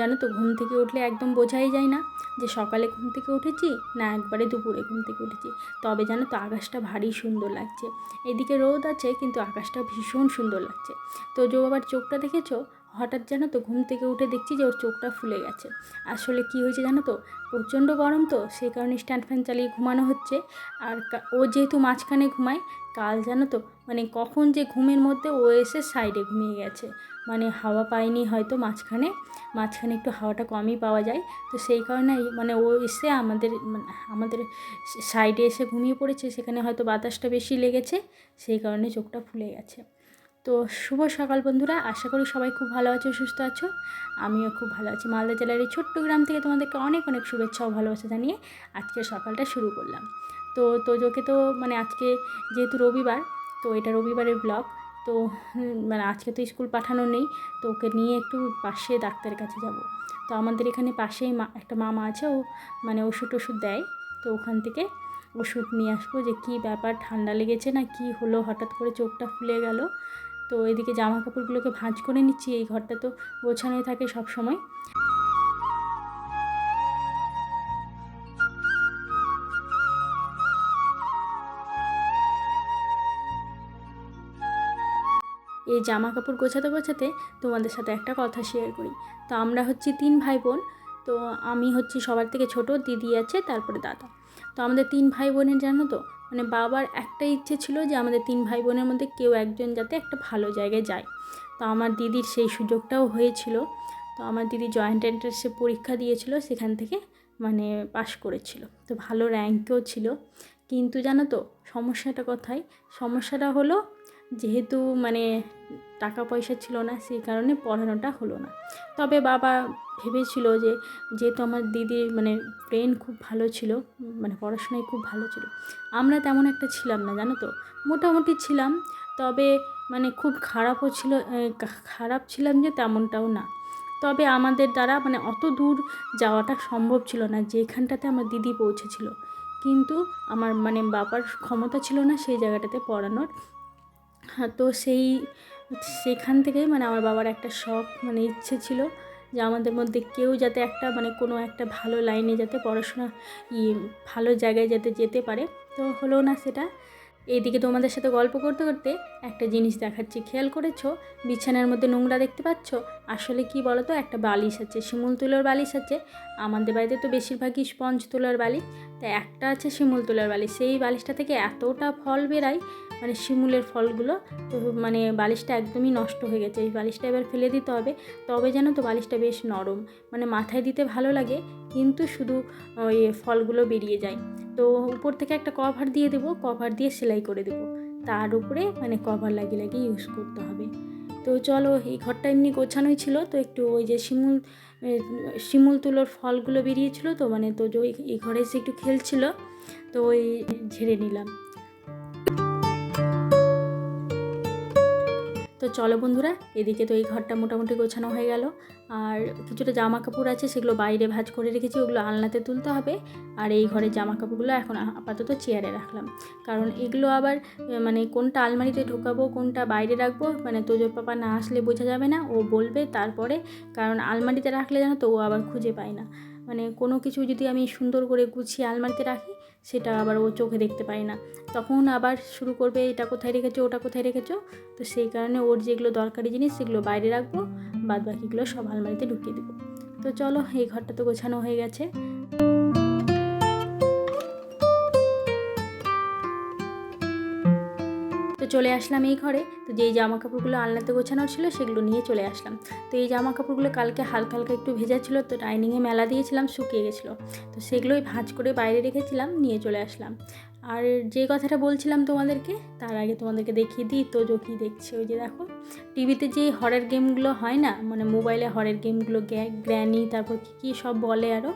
জানো তো, ঘুম থেকে উঠলে একদম বোঝাই যায় না যে সকালে ঘুম থেকে উঠেছি না একবারে দুপুরে ঘুম থেকে উঠেছি। তবে জানো তো, আকাশটা ভারী সুন্দর লাগছে। এদিকে রোদ আছে, কিন্তু আকাশটা ভীষণ সুন্দর লাগছে। তো যে আবার চোখটা দেখেছ? হঠাৎ জানো তো ঘুম থেকে উঠে দেখছি যে ওর চোখটা ফুলে গেছে। আসলে কি হয়েছে জানো তো? প্রচণ্ড গরম তো, সেই কারণে স্ট্যান্ড ফ্যান চালিয়ে ঘুমানো হচ্ছে। আর ও যেহেতু মাঝখানে ঘুমায়, কাল জানো তো মানে কখন যে ঘুমের মধ্যে ও এসে সাইডে ঘুমিয়ে গেছে। মানে হাওয়া পায়নি হয়তো মাঝখানে মাঝখানে একটু হাওয়াটা কমই পাওয়া যায়। তো সেই কারণে মানে ও এসে আমাদের মানে আমাদের সাইডে এসে ঘুমিয়ে পড়েছে, সেখানে হয়তো বাতাসটা বেশি লেগেছে, সেই কারণে চোখটা ফুলে গেছে। তো শুভ সকাল বন্ধুরা, আশা করি সবাই খুব ভালো আছো, সুস্থ আছো। আমিও খুব ভালো আছি। মালদা জেলার এই ছোট্ট গ্রাম থেকে তোমাদেরকে অনেক অনেক শুভেচ্ছা ও ভালোবাসা জানিয়ে আজকে সকালটা শুরু করলাম। তো তোজোকে তো মানে আজকে যেহেতু রবিবার, তো এটা রবিবারের ব্লগ তো মানে আজকে তো স্কুল পাঠানো নেই, তো ওকে নিয়ে একটু পাশে ডাক্তারের কাছে যাব। তো আমাদের এখানে পাশেই মা, একটা মামা আছে, ও মানে ওষুধ টষুধ দেয়, তো ওখান থেকে ওষুধ নিয়ে আসব যে কী ব্যাপার, ঠান্ডা লেগেছে না কি হলো, হঠাৎ করে চোখটা ফুলে গেল। তো এদিকে জামা কাপড়গুলোকে ভাঁজ করে নিচ্ছি, এই ঘরটা তো গোছানোই থাকে সব সময় এই জামা কাপড় গোছাতে গোছাতে তোমাদের সাথে একটা কথা শেয়ার করি। তো আমরা হচ্ছি তিন ভাই বোন তো আমি হচ্ছি সবার থেকে ছোট, দিদি আছে, তারপরে দাদা। তো আমাদের তিন ভাই বোনের জানো তো মানে বাবার একটা ইচ্ছে ছিল যে আমাদের তিন ভাই বোনের মধ্যে কেউ একজন যাতে একটা ভালো জায়গায় যায়। তো আমার দিদির সেই সুযোগটাও হয়েছিল। তো আমার দিদি জয়েন্ট এন্ট্রান্সে পরীক্ষা দিয়েছিল, সেখান থেকে মানে পাশ করেছিল। তো ভালো র্যাঙ্কেও ছিল। কিন্তু জানো তো, সমস্যাটা কোথায়? সমস্যাটা হলো যেহেতু মানে টাকা পয়সা ছিল না সেই কারণে পড়ানোটা হলো না। তবে বাবা ভেবেছিল যে, যেহেতু আমার দিদির মানে ব্রেন খুব ভালো ছিল মানে পড়াশোনায় খুব ভালো ছিল। আমরা তেমন একটা ছিলাম না, জানো তো? মোটামুটি ছিলাম, তবে মানে খুব খারাপও ছিল খারাপ ছিলাম যে তেমনটাও না। তবে আমাদের দ্বারা মানে অত দূর যাওয়াটা সম্ভব ছিল না, যেখানটাতে আমার দিদি পৌঁছেছিল। কিন্তু আমার মানে বাবার ক্ষমতা ছিল না সেই জায়গাটাতে পড়ানোর। হ্যাঁ তো সেই, সেখান থেকেই মানে আমার বাবার একটা শখ মানে ইচ্ছে ছিল। যে আমাদের মধ্যে কেউ যাতে একটা মানে কোনো একটা ভালো লাইনে যাতে পড়াশোনা ভালো জায়গায় যাতে যেতে পারে, তো হলো না সেটা। এইদিকে তোমাদের সাথে গল্প করতে করতে একটা জিনিস দেখাচ্ছি। খেয়াল করেছ? বিছানার মধ্যে নোংরা দেখতে পাচ্ছ? আসলে কি বলো তো একটা বালিশ আছে, শিমুল তুলোর বালিশ আছে। আমাদের বাড়িতে তো বেশিরভাগই স্পঞ্জ তুলার বালিশ। তা একটা আছে শিমুল তুলার বালিশ। সেই বালিশটা থেকে এতটা ফল বেরায় মানে শিমুলের ফলগুলো, তো মানে বালিশটা একদমই নষ্ট হয়ে গেছে। এই বালিশটা এবার ফেলে দিতে হবে। তবে যেন তো বালিশটা বেশ নরম মানে মাথায় দিতে ভালো লাগে, কিন্তু শুধু ওই ফলগুলো বেরিয়ে যায়। তো উপর থেকে একটা কভার দিয়ে দেবো, কভার দিয়ে সেলাই করে দেবো। তার উপরে মানে কভার লাগিয়ে লাগিয়ে ইউজ করতে হবে। তো চলো, এই ঘরটা এমনি গোছানোই ছিল, তো একটু ওই যে শিমুল শিমুল তুলোর ফলগুলো বেরিয়েছিল তো মানে তো এই ঘরে এসে একটু খেলছিল তো ওই ঝেড়ে নিলাম। তো চলো বন্ধুরা, এদিকে তো এই ঘরটা মোটামুটি গোছানো হয়ে গেল। আর কিছুটা জামা কাপড় আছে, সেগুলো বাইরে ভাঁজ করে রেখেছি, ওগুলো আলনাতে তুলতে হবে। আর এই ঘরের জামা কাপড়গুলো এখন আপাতত চেয়ারে রাখলাম। কারণ এগুলো আবার মানে কোনটা আলমারিতে ঢোকাবো, কোনটা বাইরে রাখব মানে তোজোর পাপা না আসলে বোঝা যাবে না, ও বলবে তারপরে। কারণ আলমারিতে রাখলে জানো তো, ও আবার খুঁজে পায় না। মানে কোনো কিছু যদি আমি সুন্দর করে গুছিয়ে আলমারিতে রাখি সেটা আবার ও চোখে দেখতে পায় না। তখন আবার শুরু করবে, এটা কোথায় রেখেছো, ওটা কোথায় রেখেছো? তো সেই কারণে ওর যেগুলো দরকারি জিনিস সেগুলো বাইরে রাখব বাদ বাকিগুলো সব আলমারিতে ঢুকিয়ে দেবো। তো চলো, এই ঘরটা তো গোছানো হয়ে গেছে। চলে আসলাম এই ঘরে। তো যেই জামা কাপড়গুলো আলনাতে গোছানো ছিল সেগুলো নিয়ে চলে আসলাম। তো এই জামা কাপড়গুলো কালকে হালকা হালকা একটু ভেজা ছিল, তো ডাইনিংয়ে মেলা দিয়েছিলাম, শুকিয়ে গেছিল। তো সেগুলোই ভাঁজ করে বাইরে রেখেছিলাম, নিয়ে চলে আসলাম। আর যে কথাটা বলছিলাম তোমাদেরকে, তার আগে তোমাদেরকে দেখিয়ে দিই তো যে কী দেখছে ওই যে দেখো। টিভিতে যে হরের গেমগুলো হয় না মানে মোবাইলে হরের গেমগুলো গ্র্যানি তারপর কী কী সব বলে আরও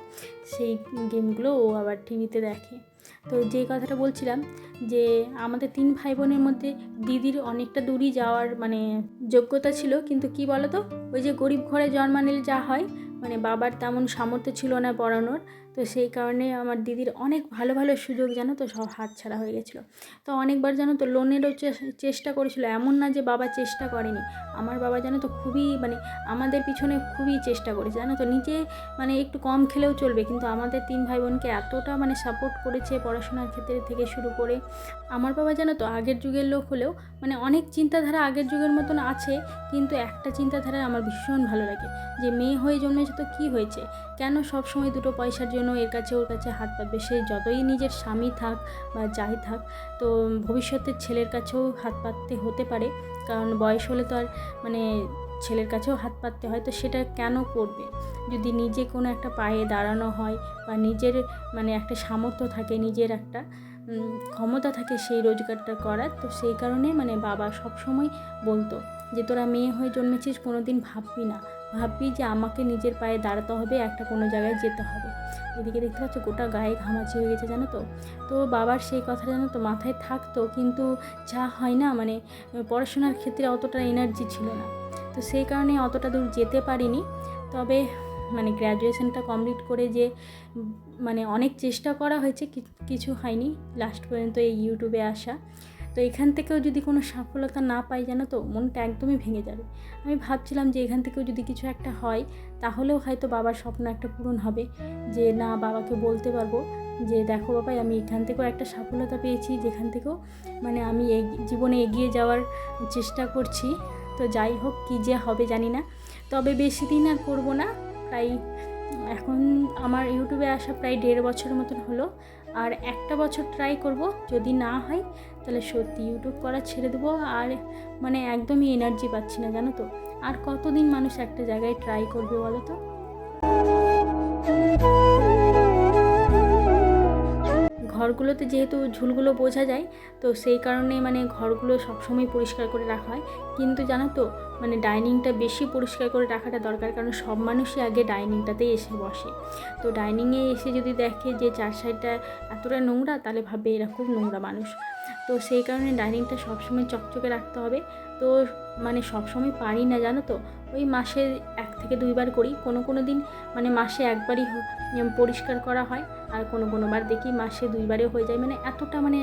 সেই গেমগুলো ও আবার টিভিতে দেখে। তো যে কথাটা বলছিলাম যে আমাদের তিন ভাই বোনের মধ্যে দিদির অনেকটা দূরই যাওয়ার মানে যোগ্যতা ছিল, কিন্তু কি বলতো? ওই যে গরিব ঘরে জন্মানিল যা হয় মানে বাবার তেমন সামর্থ্য ছিল না পড়ানোর। তো সেই কারণে আমার দিদির অনেক ভালো ভালো সুযোগ জানো তো সব হাতছাড়া হয়ে গেছিল। তো অনেকবার জানো তো লোনেরও চেষ্টা করেছিল, এমন না যে বাবা চেষ্টা করেনি। আমার বাবা জানো তো খুবই মানে আমাদের পিছনে খুবই চেষ্টা করেছে, জানো তো নিজে মানে একটু কম খেলেও চলবে, কিন্তু আমাদের তিন ভাই বোনকে এতটা মানে সাপোর্ট করেছে পড়াশোনার ক্ষেত্রে থেকে শুরু করে। আমার বাবা জানো তো আগের যুগের লোক হলেও মানে অনেক চিন্তাধারা আগের যুগের মতন আছে, কিন্তু একটা চিন্তাধারা আমার ভীষণ ভালো লাগে যে মেয়ে হয়ে জন্মেছে তো কী হয়েছে? কেন সব সময় দুটো পয়সার জন্য এর কাছে ওর কাছে হাত পাতবে। সে যতই নিজের স্বামী থাক বা যাই থাক, তো ভবিষ্যতের ছেলের কাছেও হাত পাততে হতে পারে। কারণ বয়স হলে তো আর মানে ছেলের কাছেও হাত পাততে হয়, তো সেটা কেন করবে? যদি নিজে কোনো একটা পায়ে দাঁড়ানো হয় বা নিজের মানে একটা সামর্থ্য থাকে, নিজের একটা ক্ষমতা থাকে সেই রোজগারটা করার, তো সেই কারণে মানে বাবা সব সময় বলতো যে, তোরা মেয়ে হয়ে জন্মেছিস কোনো দিন ভাববি না। ভাববি যে আমাকে নিজের পায়ে দাঁড়াতে হবে, একটা কোনো জায়গায় যেতে হবে। এদিকে দেখতে পাচ্ছ গোটা গায়ে ঘামাচি হয়ে গেছে, জানো তো? তো বাবার সেই কথা জানো তো, মাথায় থাকতো, কিন্তু যা হয় না মানে পড়াশোনার ক্ষেত্রে অতটা এনার্জি ছিল না। তো সেই কারণে অতটা দূর যেতে পারিনি। তবে মানে গ্র্যাজুয়েশনটা কমপ্লিট করে যে মানে অনেক চেষ্টা করা হয়েছে কিছু হয়নি। লাস্ট পর্যন্ত এই ইউটিউবে আসা। তো এখান থেকেও যদি কোনো সফলতা না পাই জানো তো, মনটা একদমই ভেঙে যাবে। আমি ভাবছিলাম যে এখান থেকেও যদি কিছু একটা হয়, তাহলেও হয়তো বাবার স্বপ্ন একটা পূরণ হবে। যে না, বাবাকে বলতে পারব যে, দেখো বাবাই, আমি এখান থেকেও একটা সফলতা পেয়েছি, যেখান থেকেও মানে আমি জীবনে এগিয়ে যাওয়ার চেষ্টা করছি। তো যাই হোক, কী যে হবে জানি না। তবে বেশি দিন আর করব না। প্রায় এখন আমার ইউটিউবে আসা প্রায় দেড় বছরের মতন হলো। আর একটা বছর ট্রাই করব, যদি না হয়, তাহলে সত্যি ইউটিউব করা ছেড়ে দেবো। আর মানে একদমই এনার্জি পাচ্ছি না, জানো তো? আর কতদিন মানুষ একটা জায়গায় ট্রাই করবে বলো তো? ঘরগুলোতে যেহেতু ঝুলগুলো বোঝা যায়, তো সেই কারণে মানে ঘরগুলো সবসময় পরিষ্কার করে রাখা হয়। কিন্তু জানো তো মানে ডাইনিংটা বেশি পরিষ্কার করে রাখাটা দরকার, কারণ সব মানুষই আগে ডাইনিংটাতেই এসে বসে। তো ডাইনিংয়ে এসে যদি দেখে যে চার সাইডটা এতটা নোংরা, তাহলে ভাববে এরা খুব নোংরা মানুষ। তো সেই কারণে ডাইনিংটা সবসময় চকচকে রাখতে হবে। তো মানে সবসময় পারি না, জানো তো? ওই মাসে এক থেকে দুইবার করি। কোনো কোনো দিন মানে মাসে একবারই পরিষ্কার করা হয় আর কোনো কোনো বার দেখি মাসে দুইবারে হয়ে যায়। মানে এতটা মানে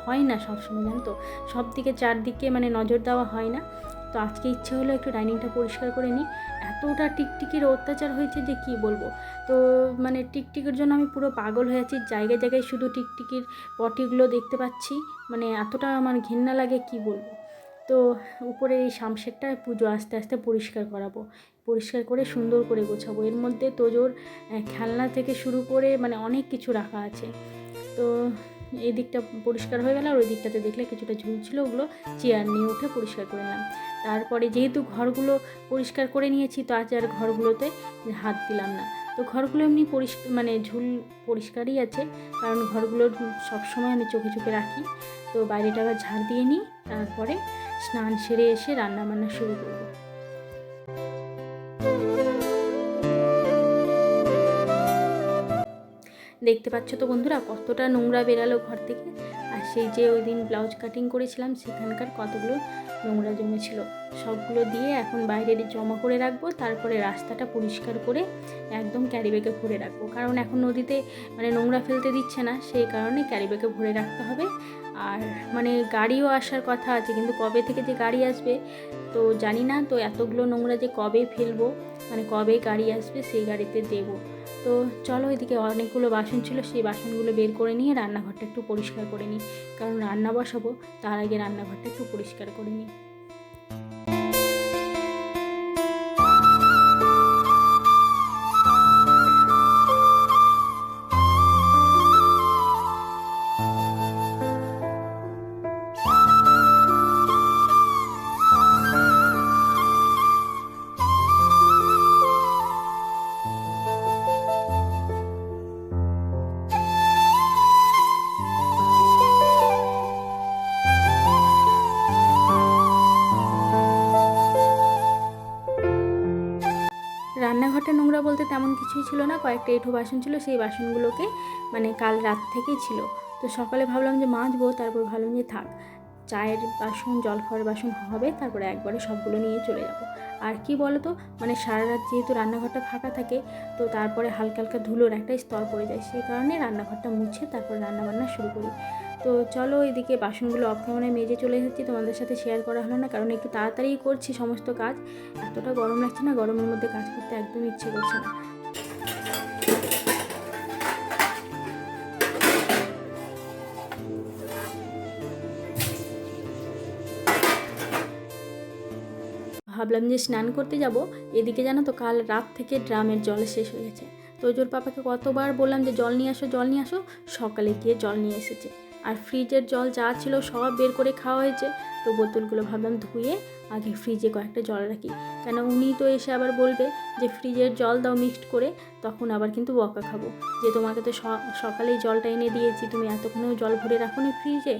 হয় না সবসময়, জানো তো? সব দিকে চারদিকে মানে নজর দেওয়া হয় না। তো আজকে ইচ্ছে হলো একটু ডাইনিংটা পরিষ্কার করে নিই। এতটা টিকটিকির অত্যাচার হয়েছে যে কি বলব? তো মানে টিকটিকির জন্য আমি পুরো পাগল হয়ে আছি। জায়গায় জায়গায় শুধু টিকটিকির পটিগুলো দেখতে পাচ্ছি। মানে এতটা আমার ঘেন্না লাগে কি বলব? তো উপরে এই শামশেরটা পুজো আস্তে আস্তে পরিষ্কার করাবো। পরিষ্কার করে সুন্দর করে গোছাবো। এর মধ্যে তোজোর খেলনা থেকে শুরু করে মানে অনেক কিছু রাখা আছে। তো এই দিকটা পরিষ্কার হয়ে গেল আর ওই দিকটাতে দেখলে কিছুটা ঝুলছিল ওগুলো। চেয়ার নিয়ে উঠে পরিষ্কার করে নিলাম। তারপরে যেহেতু ঘরগুলো পরিষ্কার করে নিয়েছি তো আজ আর ঘরগুলোতে হাত দিলাম না। তো ঘরগুলো এমনি পরিষ্কার মানে ঝুল পরিষ্কারই আছে। কারণ ঘরগুলো সবসময় আমি চোখে চোখে রাখি। তো বাইরেটা আবার ঝাড় দিয়ে নিই, তারপরে স্নান সেরে এসে রান্না বান্না শুরু করব। দেখতে পাচ্ছ তো বন্ধুরা, কতটা নোংরা বেরালো ঘর থেকে। আর সেই যে ওই দিন ব্লাউজ কাটিং করেছিলাম, সেখানকার কতগুলো নোংরা জমেছিল। সবগুলো দিয়ে এখন বাইরে জমা করে রাখব, তারপরে রাস্তাটা পরিষ্কার করে একদম ক্যারিব্যাগে ভরে রাখব। কারণ এখন নদীতে মানে নোংরা ফেলতে দিচ্ছে না, সেই কারণে ক্যারিব্যাগে ভরে রাখতে হবে। আর মানে গাড়িও আসার কথা আছে, কিন্তু কবে থেকে যে গাড়ি আসবে তো জানি না। তো এতগুলো নোংরা যে কবে ফেলব মানে কবে গাড়ি আসবে, সেই গাড়িতে দেবো। তো চলো এদিকে অনেকগুলো বাসন ছিল, সেই বাসনগুলো বের করে নিয়ে রান্নাঘরটা একটু পরিষ্কার করে নিই। কারণ রান্না বসাবো, তার আগে রান্নাঘরটা একটু পরিষ্কার করে নিই। কিছুই ছিল না, কয়েকটা এঁঠো বাসন ছিল, সেই বাসনগুলোকে মানে কাল রাত থেকেই ছিল। তো সকালে ভাবলাম যে মাজবো, তারপর ভাবলাম যে থাক, চায়ের বাসন জল খাওয়ার বাসন হবে, তারপরে একবারে সবগুলো নিয়ে চলে যাব। আর কি বলো তো মানে সারা রাত যেহেতু রান্নাঘরটা ফাঁকা থাকে, তো তারপরে হালকা হালকা ধুলোর একটা স্তর পড়ে যায়, সেই কারণে রান্নাঘরটা মুছে তারপর রান্নাবান্না শুরু করি। তো চলো এদিকে বাসনগুলো অফ মেজে চলে এসেছি, তোমাদের সাথে শেয়ার করা হলো না, কারণ একটু তাড়াতাড়ি করছি সমস্ত কাজ। এতটা গরম লাগছে না, গরমের মধ্যে কাজ করতে একদম ইচ্ছে করছে না। ভাবলাম যে স্নান করতে যাব। এদিকে জানো তো কাল রাত থেকে ড্রামের জল শেষ হয়ে গেছে। তো জোর পাপাকে কতবার বললাম যে, জল নিয়ে আসো, জল নিয়ে আসো। সকালে গিয়ে জল নিয়ে এসেছে। আর ফ্রিজের জল যা ছিল সব বের করে খাওয়া হয়েছে। তো বোতলগুলো ভাবলাম ধুয়ে আগে ফ্রিজে কয়েকটা জল রাখি। কেন উনি তো এসে আবার বলবে যে, ফ্রিজের জল দাও মিক্সড করে, তখন আবার কিন্তু বকা খাব। যে, তোমাকে তো সকালেই জলটা এনে দিয়েছি, তুমি এতক্ষণেও জল ভরে রাখো নি ফ্রিজে?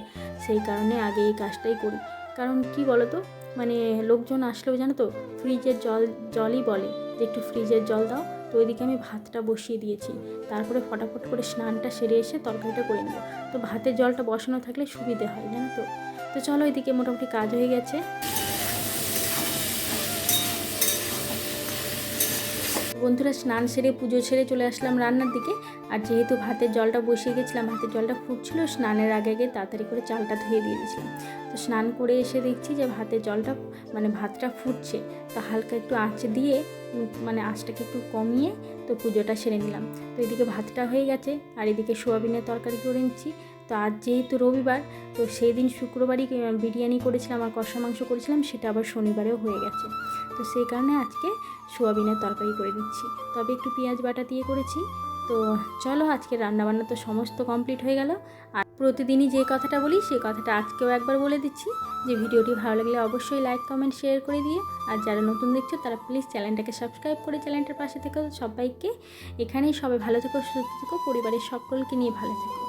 সেই কারণে আগে এই কাজটাই করি। কারণ কি বলো তো মানে লোকজন আসলেও জানো তো ফ্রিজের জল, জলই বলে যে একটু ফ্রিজের জল দাও। তো ওইদিকে আমি ভাতটা বসিয়ে দিয়েছি। তারপরে ফটাফট করে স্নানটা সেরে এসে তরকারিটা করে নেব তো ভাতের জলটা বসানো থাকলে সুবিধে হয়, জানো তো। তো চলো এদিকে মোটামুটি কাজ হয়ে গেছে। বন্ধুরা স্নান সেরে পুজো সেরে চলে আসলাম রান্নার দিকে। আর যেহেতু ভাতের জলটা বসিয়ে গেছিলাম, ভাতের জলটা ফুটছিল, স্নানের আগে আগে তাড়াতাড়ি করে চালটা ধুয়ে দিয়ে দিয়েছিলাম। তো স্নান করে এসে দেখছি যে ভাতের জলটা মানে ভাতটা ফুটছে। তো হালকা একটু আঁচ দিয়ে মানে আঁচটাকে একটু কমিয়ে তো পুজোটা সেরে নিলাম। তো এদিকে ভাতটা হয়ে গেছে, আর এদিকে সোয়াবিনের তরকারি করে নিচ্ছি। তো আজ যেহেতু রবিবার, তো সেই দিন শুক্রবারই বিরিয়ানি করেছিলাম আর কষা মাংস করেছিলাম, সেটা আবার শনিবারেও হয়ে গেছে। তো সেই কারণে আজকে সোয়াবিনের তরকারি করে দিচ্ছি। তবে একটু পেঁয়াজ বাটা দিয়ে করেছি। তো চলো আজকে রান্নাবান্না তো সমস্ত কমপ্লিট হয়ে গেল। আর প্রতিদিনই যে কথাটা বলি সেই কথাটা আজকেও একবার বলে দিচ্ছি। যে ভিডিওটি ভালো লাগলে অবশ্যই লাইক, কমেন্ট, শেয়ার করে দিয়ে, আর যারা নতুন দেখছ, তারা প্লিজ চ্যানেলটাকে সাবস্ক্রাইব করে চ্যানেলটার পাশে থেকো সবাইকে। এখানেই সবাই ভালো থেকো, সুস্থ থেকো, পরিবারের সকলকে নিয়ে ভালো থেকো।